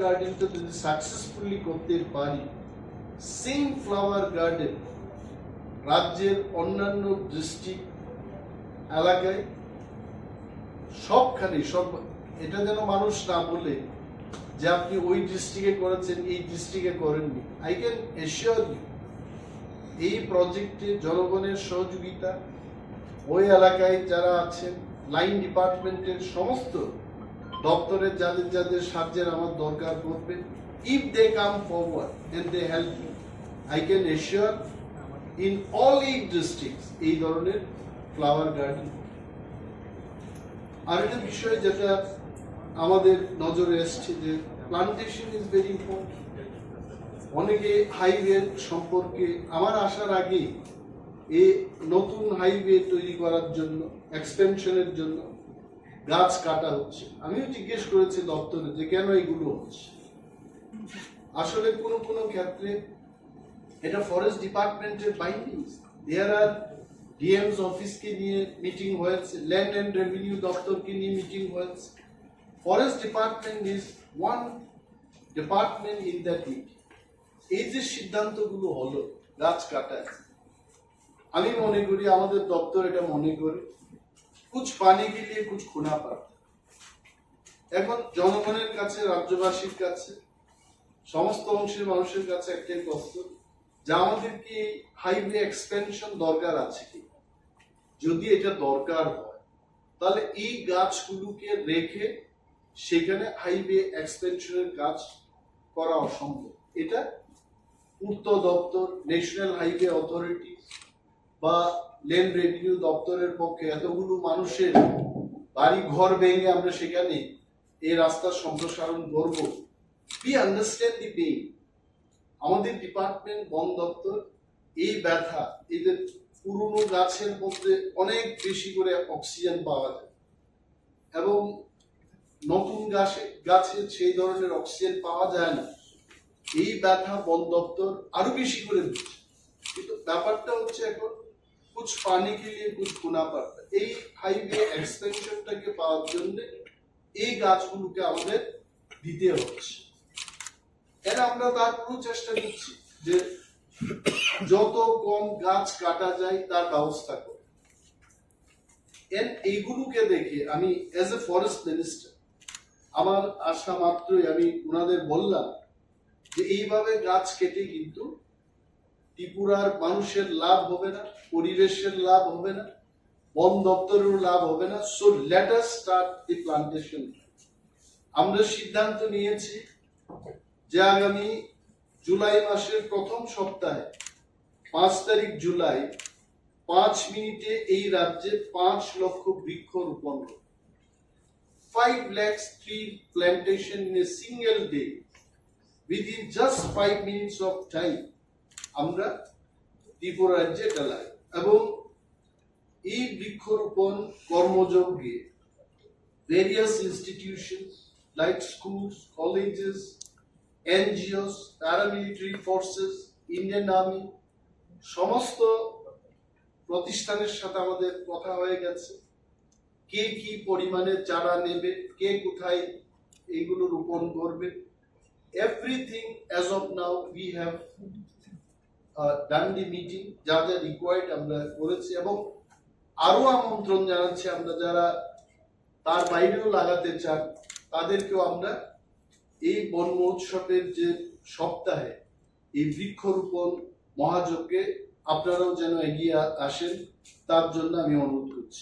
গার্ডেনটা যদি সাকসেসফুলি করতে পারি সেম ফ্লাওয়ার গার্ডেন রাজ্যের অন্যান্য ডিস্ট্রিক্ট এলাকায় সবখানে, সব, এটা যেন মানুষ না বলে যে আপনি ওই ডিস্ট্রিক্টে করেছেন, এই ডিস্ট্রিক্টে করেননি। আই ক্যান এশিওর ইউ এই প্রজেক্টে জনগণের সহযোগিতা, ওই এলাকায় যারা আছেন লাইন ডিপার্টমেন্টের সমস্ত দপ্তরের যাদের যাদের সাহায্যের আমার দরকার পড়বে if they come forward and they help me I can assure in all eight districts এই ধরনের ফ্লাওয়ার গার্ডেন আরেকটা বিষয় যেটা আমাদের নজরে এসছে যে প্লান্টেশন ইজ ভেরি ইম্পর্টেন্ট অনেকে হাইওয়ে সম্পর্কে আমার আসার আগে এ নতুন হাইওয়ে তৈরি করার জন্য এক্সপেনশনের জন্য গাছ কাটা হচ্ছে। আমিও জিজ্ঞেস করেছি দপ্তরে যে কেন এগুলো হচ্ছে। আসলে কোনো কোনো ক্ষেত্রে এটা ফরেস্ট ডিপার্টমেন্টের বাইন্ডিংস দেয়ার আর ডিএমস অফিসকে নিয়ে মিটিং হয়েছে ল্যান্ড অ্যান্ড রেভিনিউ দপ্তরকে নিয়ে মিটিং হয়েছে। Forest department is one department in that meeting এই যে সিদ্ধান্তগুলো হলো, গাছ কাটায় আমি মনে করি আমাদের দপ্তর এটা মনে করে। কুছ পানি কে লিয়ে কুছ খুনা পাড়তা এখন জনগণের কাছে, রাজ্যবাসীর কাছে, সমস্ত অংশের মানুষের কাছে একটাই যে আমাদেরকে এই হাইওয়ে এক্সপেনশন দরকার আছে কি? যদি এটা দরকার হয়, তাহলে এই গাছগুলোকে রেখে সেখানে হাইওয়ে এক্সপেনশনের কাজ করা অসম্ভব। এটা পূর্ত দপ্তর ন্যাশনাল হাইওয়ে অথরিটি বা লেন রেভিনিউ দপ্তরের পক্ষে এতগুলো মানুষের বাড়ি ঘর ভেঙে আমরা সেখানে এই রাস্তার সম্প্রসারণ করব। উই আন্ডারস্ট্যান্ড দি পেইন আমাদের ডিপার্টমেন্ট বন দপ্তর এই ব্যথা, এদের পুরনো গাছের মধ্যে অনেক বেশি করে অক্সিজেন পাওয়া যায়। এবং নতুন গাছে গাছে সেই ধরনের অক্সিজেন পাওয়া যায় না। এই ব্যথা বন দপ্তর আরও বেশি করে দিচ্ছে। কিন্তু ব্যাপারটা হচ্ছে এখন কুছ পানি কে লিয়ে কুছ খুনা পাড়তা এই হাইওয়ে এক্সপেনশনটাকে পাওয়ার জন্য এই গাছগুলোকে আমাদের দিতে হচ্ছে আমরা তার পুরো চেষ্টা করছি যে যত কম গাছ কাটা যায় তার ব্যবস্থা করে এইগুলোকে দেখে আমি এজ এ ফরেস্ট মিনিস্টার আমার আশা মাত্রই আমি ওনাদের বললাম যে এইভাবে গাছ কেটে কিন্তু ত্রিপুরার মানুষের লাভ হবে না, পরিবেশের লাভ হবে না, বন দপ্তরেরও লাভ হবে না। So let us start the plantation আমরা সিদ্ধান্ত নিয়েছি যে আগামী জুলাই মাসের প্রথম সপ্তাহে, পাঁচ তারিখ জুলাই, পাঁচ মিনিটে এই রাজ্যে পাঁচ লক্ষ বৃক্ষ রোপণ five lakhs tree plantation in a single day within just five minutes of time আমরা ত্রিপুরা রাজ্যে চালাই এবং এই বৃক্ষরোপণ কর্মযজ্ঞে various institutions like schools, colleges, NGOs, paramilitary forces, Indian Army, সমস্ত প্রতিষ্ঠানের সাথে আমাদের কথা হয়ে গেছে। কে কি পরিমাণে চারা নেবে কে কোথায় এইগুলো রোপণ করবে। Everything as of now we have done the meeting যা যা রিকোয়ার্ড আমরা করেছি এবং আরও আমন্ত্রণ জানাচ্ছি আমরা যারা তার বাইরেও লাগাতে চান, তাদেরকেও আমরা এই বন মহোৎসবের যে সপ্তাহে এই বৃক্ষরোপণ মহাযজ্ঞে আপনারাও যেন এগিয়ে আসেন, তার জন্য আমি অনুরোধ করছি।